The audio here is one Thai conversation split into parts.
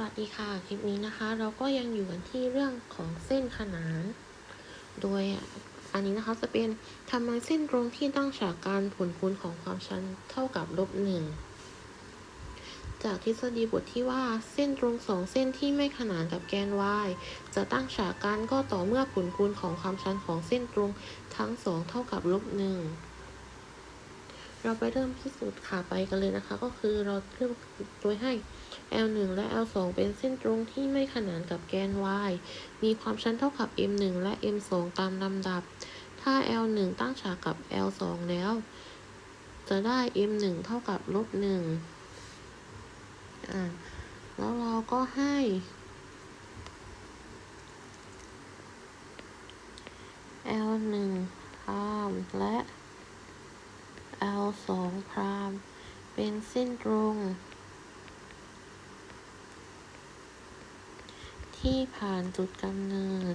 วัสดีค่ะ คลิปนี้นะคะเราก็ยังอยู่กันที่เรื่องของเส้นขนาน โดยอันนี้นะคะจะเป็นทำไมเส้นตรงที่ตั้งฉากการผลคูณของความชันเท่ากับลบหนึ่งจากทฤษฎีบทที่ว่าเส้นตรงสองเส้นที่ไม่ขนานกับแกน y จะตั้งฉากการก็ต่อเมื่อผลคูณของความชันของเส้นตรงทั้งสองเท่ากับลบหนึ่ง เราไปเริ่มพิสูจน์ขาไปกันเลยนะคะ ก็คือเราเริ่มโดยให้ L1 และ L2 เป็นเส้นตรงที่ไม่ขนานกับแกน y มีความชันเท่ากับ m1 และ m2 ตามลำดับ ถ้า L1 ตั้งฉากกับ L2 แล้ว จะได้ m1 เท่ากับลบ1อ่าแล้วเราก็ให้ L1 พรามและ L2 พราม เป็นเส้นตรง ที่ผ่านจุดกำเนิด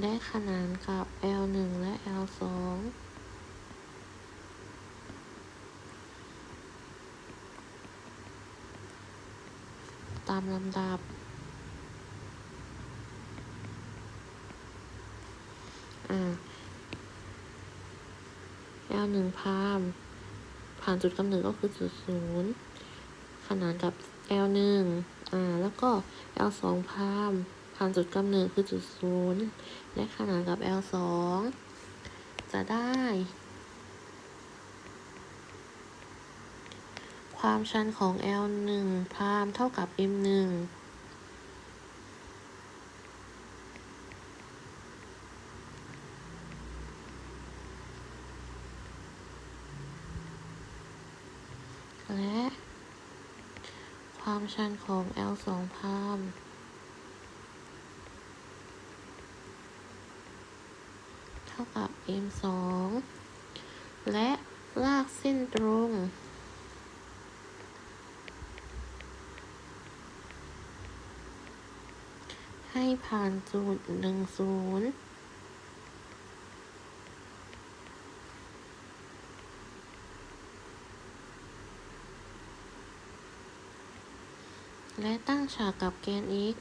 และขนานกับ L1 และ L2 ตามลำดับ อ่า L1 พามผ่านจุดกำเนิดก็คือจุดศูนย์ขนานกับ L1 อ่า แล้วก็ L2 พามผ่านจุดกำเนิดคือจุดศูนย์และขนานกับ L2 จะได้ ความชันของ L1 พามเท่ากับ M1 และ ความชันของ L2 พามเท่ากับ M2 และลากเส้นตรงให้ผ่านจุดหนึ่งศูนย์ และตั้งฉากกับแกน x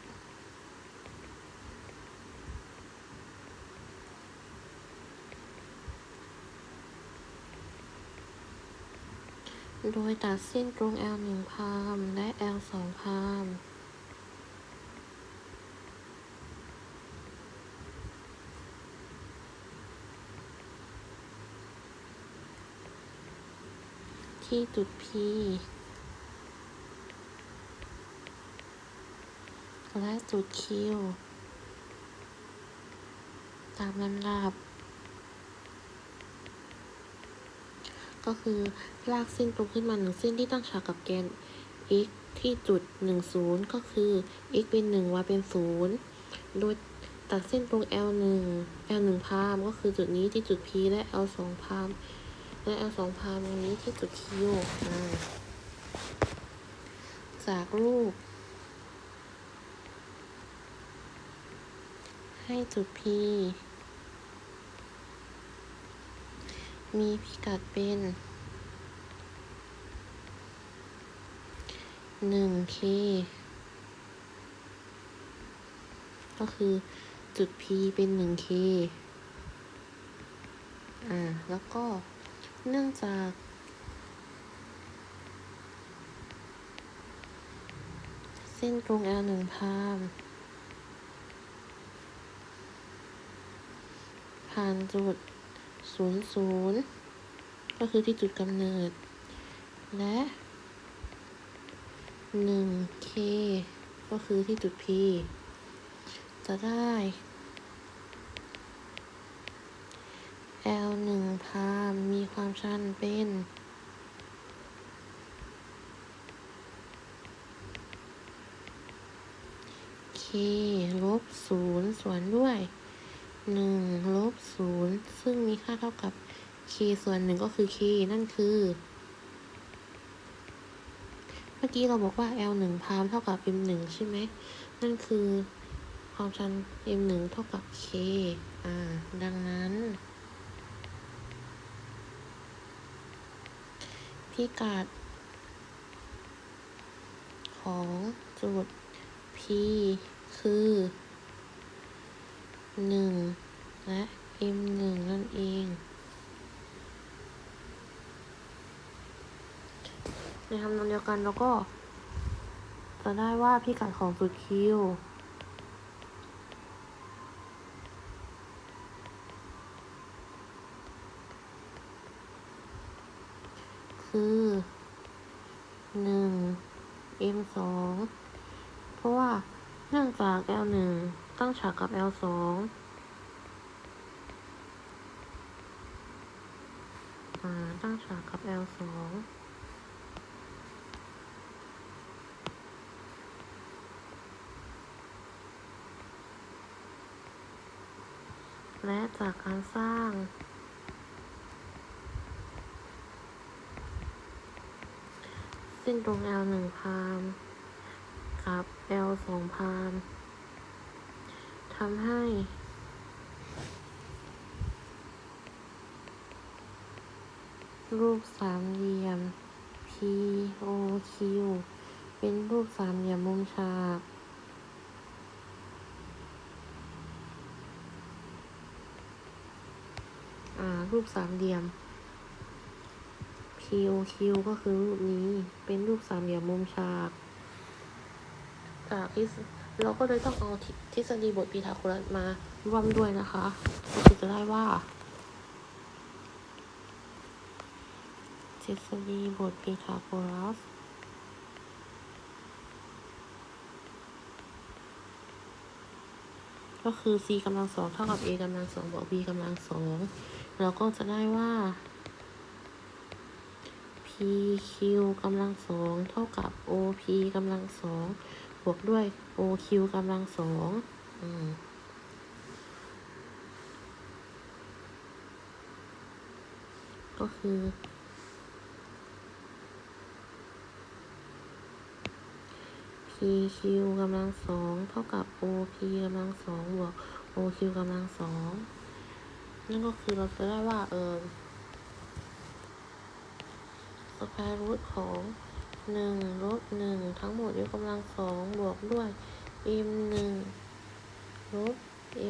โดยตัดเส้นตรง L1 พามและ L2 พามที่จุด P ละจุด Q ตามลำดับ ก็คือลากเส้นตรงขึ้นมาหนึ่งเส้นที่ตั้งฉากกับแกน x ที่จุด 10 ก็คือ x เป็น 1 y เป็น 0 โดยตัดเส้นตรง L1 L1 พามก็คือจุดนี้ที่จุด P และ L2 พามและ L2 พามตรงนี้ที่จุด Q จากรูป ให้จุด P มีพิกัดเป็น 1k ก็คือจุด P เป็น 1k อ่า แล้วก็เนื่องจากเส้นตรง L1 พาม ผ่านจุด 00 ก็คือที่จุดกำเนิด และ 1k ก็คือที่จุด P จะได้ L1 พามมีความชันเป็น k ลบ0ส่วนด้วย 1ลบ0ซึ่งมีค่าเท่ากับ k ส่วน1ก็คือ k นั่นคือ เมื่อกี้เราบอกว่า L 1พามเท่ากับ M 1ใช่ไหม นั่นคือความชัน M 1เท่ากับ K อ่า ดังนั้นพิกัด ของจุด P คือ หนึ่งและ M หนึ่งนั่นเอง ในคำนวณเดียวกันเราก็จะได้ว่าพิกัดของจุด Q คือหนึ่ง M สองเพราะว่าเนื่องจาก L หนึ่ง ตั้งฉากกับ L สองตั้งฉากกับ L สองและจากการสร้างเส้นตรง L หนึ่งพามกับ L สองพาม ทำให้ รูปสามเหลี่ยม POQ เป็นรูปสามเหลี่ยมมุมฉากอ่ารูปสามเหลี่ยม POQ ก็คือรูปนี้เป็นรูปสามเหลี่ยมมุมฉากจากที่ เราก็เลยต้องเอาทฤษฎีบทพีทาโกรัสมาร่วมด้วยนะคะก็คือจะได้ว่า ทฤษฎีบทพีทาโกรัสก็คือ c กำลังสองเท่ากับ a กำลังสองบวก b กำลังสองเราก็จะได้ว่า pq กำลังสองเท่ากับ op กำลังสองบวกด้วย oq กำลังสองอืมก็คือ pq กำลังสองเท่ากับ op กำลังสองบวก oq กำลังสองนั่นก็คือเราจะได้ว่า เออสแควร์รูทของ หนึ่งลบหนึ่งทั้งหมดยกกำลังสองบวกด้วย m หนึ่งลบ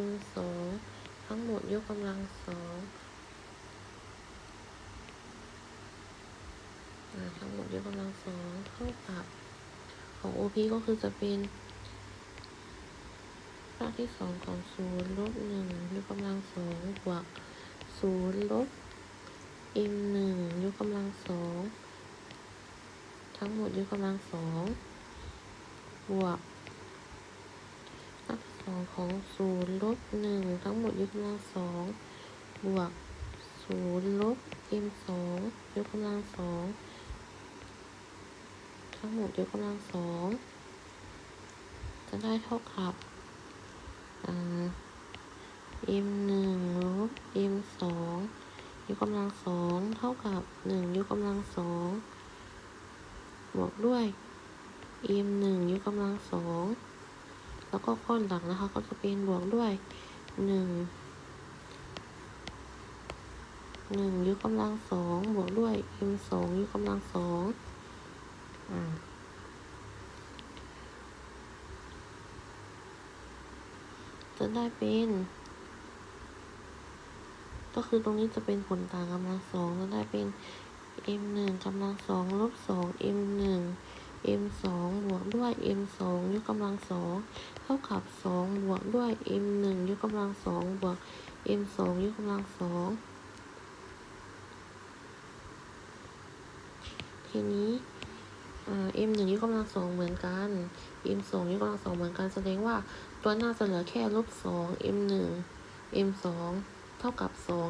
m สองทั้งหมดยกกำลังสองทั้งหมดยกกำลังสองเท่ากับของ OP ก็คือจะเป็นรากที่สองของศูนย์ลบหนึ่งยกกำลังสองบวกศูนย์ลบ m หนึ่งยกกำลังสอง ทั้งหมดยกกำลังสองบวกรากที่สองของศูนย์ลบหนึ่งทั้งหมดยกกำลังสองบวกศูนย์ลบ m สองยกกำลังสองทั้งหมดยกกำลังสองจะได้เท่ากับอ่า m หนึ่งลบ m สองยกกำลังสองเท่ากับหนึ่งยกกำลังสอง บวกด้วย m หนึ่งยกกำลังสองแล้วก็ข้อหลังนะคะ ก็จะเป็นบวกด้วยหนึ่งหนึ่งยกกำลังสองบวกด้วย m สองยกกำลังสองอ่าจะได้เป็น ก็คือตรงนี้จะเป็นผลต่างกำลังสองจะได้เป็น m หนึ่งกำลังสองลบสอง m สองบวกด้วย m สองยกกำลังสองเท่ากับสองบวกด้วย m หนึ่งยกกำลังสองบวก m สองยกกำลังสองทีนี้อ่า m หนึ่งยกกำลังสองเหมือนกัน m สองยกกำลังสองเหมือนกันแสดงว่าตัวหน้าจะเหลือแค่ลบสอง m หนึ่ง m สองเท่ากับสอง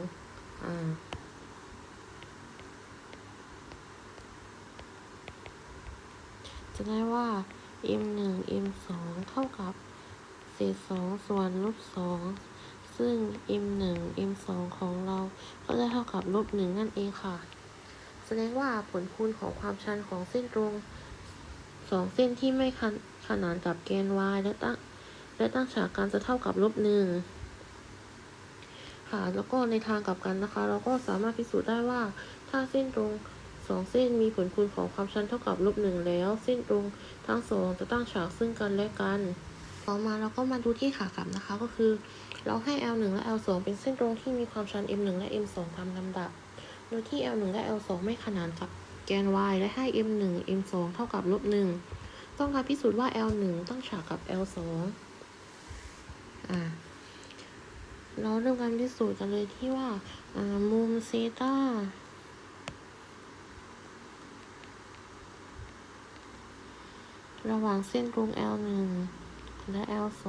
อ่าจะได้ว่า m หนึ่ง m สองเท่ากับ เศษสองส่วนลบสองซึ่ง m หนึ่ง m สองของเราก็ได้เท่ากับลบหนึ่งนั่นเองค่ะ แสดงว่าผลคูณของความชันของเส้นตรงสองเส้นที่ไม่ขนขนานกับแกน y และตั้งและตั้งฉากกันจะเท่ากับลบหนึ่งค่ะแล้วก็ในทางกลับกันนะคะ เราก็สามารถพิสูจน์ได้ว่าถ้าเส้นตรง สองเส้นมีผลคูณของความชันเท่ากับลบหนึ่งแล้ว เส้นตรงทั้งสองจะตั้งฉากซึ่งกันและกัน ต่อมาเราก็มาดูที่ขากลับนะคะก็คือ เราให้ L1 และ L2 เป็นเส้นตรงที่มีความชัน M1 และ M2 ตามลำดับ โดยที่ L1 และ L2 ไม่ขนานกับแกน y และให้ M1 M2 เท่ากับลบหนึ่งต้องการพิสูจน์ว่า L1 ตั้งฉากกับ L2 อ่า เราเริ่มการพิสูจน์กันเลยที่ว่าอ่ามุมเซตา ระหว่างเส้นตรง L1 และ L2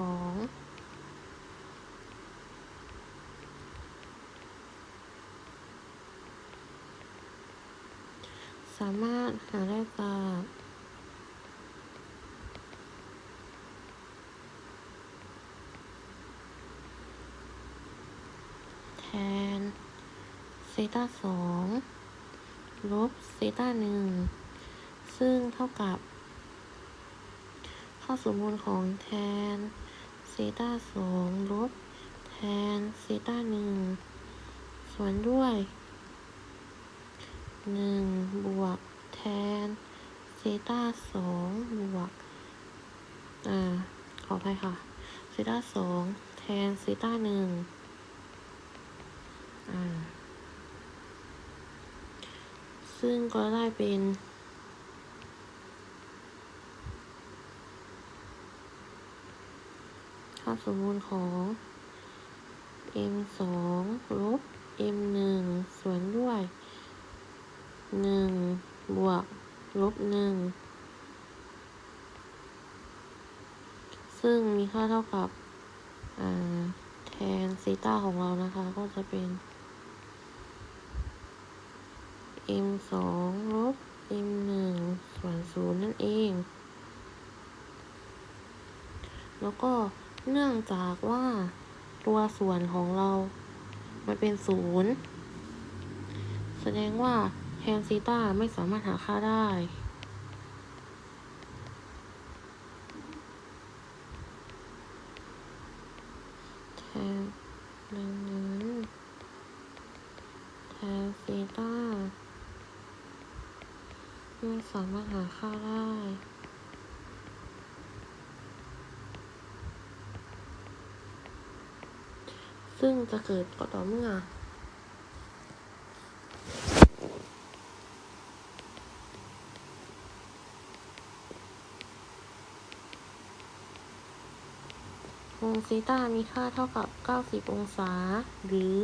สามารถหาได้จากแทนเซต้าสองลบเซต้าหนึ่งซึ่งเท่ากับ ข้อสมมูลของแทนเซตาสองลบแทนเซตาหนึ่งส่วนด้วยหนึ่งบวกแทนเซตาสองบวกอ่าขออภัยค่ะเซตาสองแทนเซตาหนึ่งอ่าซึ่งก็ได้เป็น ค่าสมมูลของ m สองลบ m หนึ่งส่วนด้วยหนึ่งบวกลบหนึ่งซึ่งมีค่าเท่ากับแทนซีต้าของเรานะคะ ก็จะเป็น m สองลบ m หนึ่งส่วนศูนย์นั่นเอง แล้วก็ เนื่องจากว่าตัวส่วนของเรา มันเป็นศูนย์แสดงว่าแทนซีตาไม่สามารถหาค่าได้ แทนดังนั้นแทนซีตาไม่สามารถหาค่าได้ ซึ่งจะเกิดก็ต่อเมื่อมุมเซต้ามีค่าเท่ากับ 90 องศา หรือ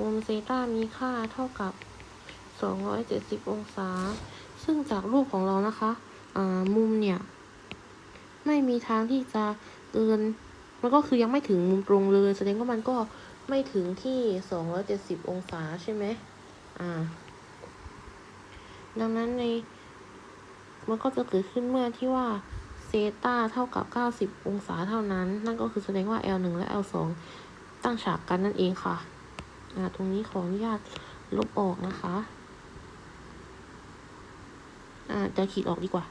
มุมเซต้ามีค่าเท่ากับ 270 องศา ซึ่งจากรูปของเรานะคะ มุมเนี่ย ไม่มีทางที่จะเกิน มันก็คือยังไม่ถึงมุมตรงเลย แสดงว่ามันก็ไม่ถึงที่270อยเจ็ดสิบองศาใช่ไหมอ่า ดังนั้นใน มันก็จะเกิดขึ้นเมื่อที่ว่าเซตาเท่ากับ90องศาเท่านั้น นั่นก็คือแสดงว่า L1 และ L2 ตั้งฉากกันนั่นเองค่ะ อ่า ตรงนี้ขออนุญาตลบออกนะคะ อ่าจะขีดออกดีกว่า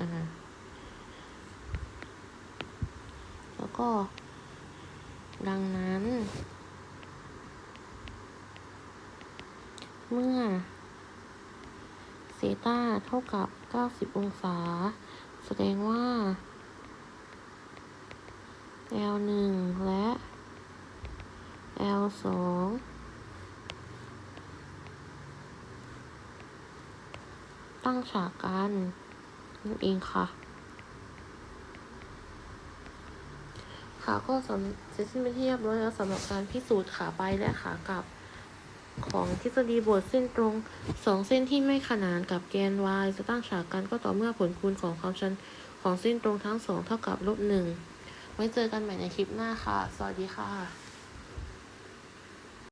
อ่า แล้ว ก็ดังนั้น เมื่อเซต้าเท่ากับ 90 องศา แสดงว่า L1 และ L2 ตั้งฉากกันนั่นเองค่ะ ค่ะก็สำเสร็จสิ้นไปที่เรียบร้อยแล้วสำหรับการพิสูจน์ขาไปและขากลับ ของทฤษฎีบทเส้นตรงสองเส้นที่ไม่ขนานกับแกน y จะตั้งฉากกันก็ต่อเมื่อผลคูณของความชันของเส้นตรงทั้งสองเท่ากับลบหนึ่งไว้เจอกันใหม่ในคลิปหน้าค่ะ สวัสดีค่ะ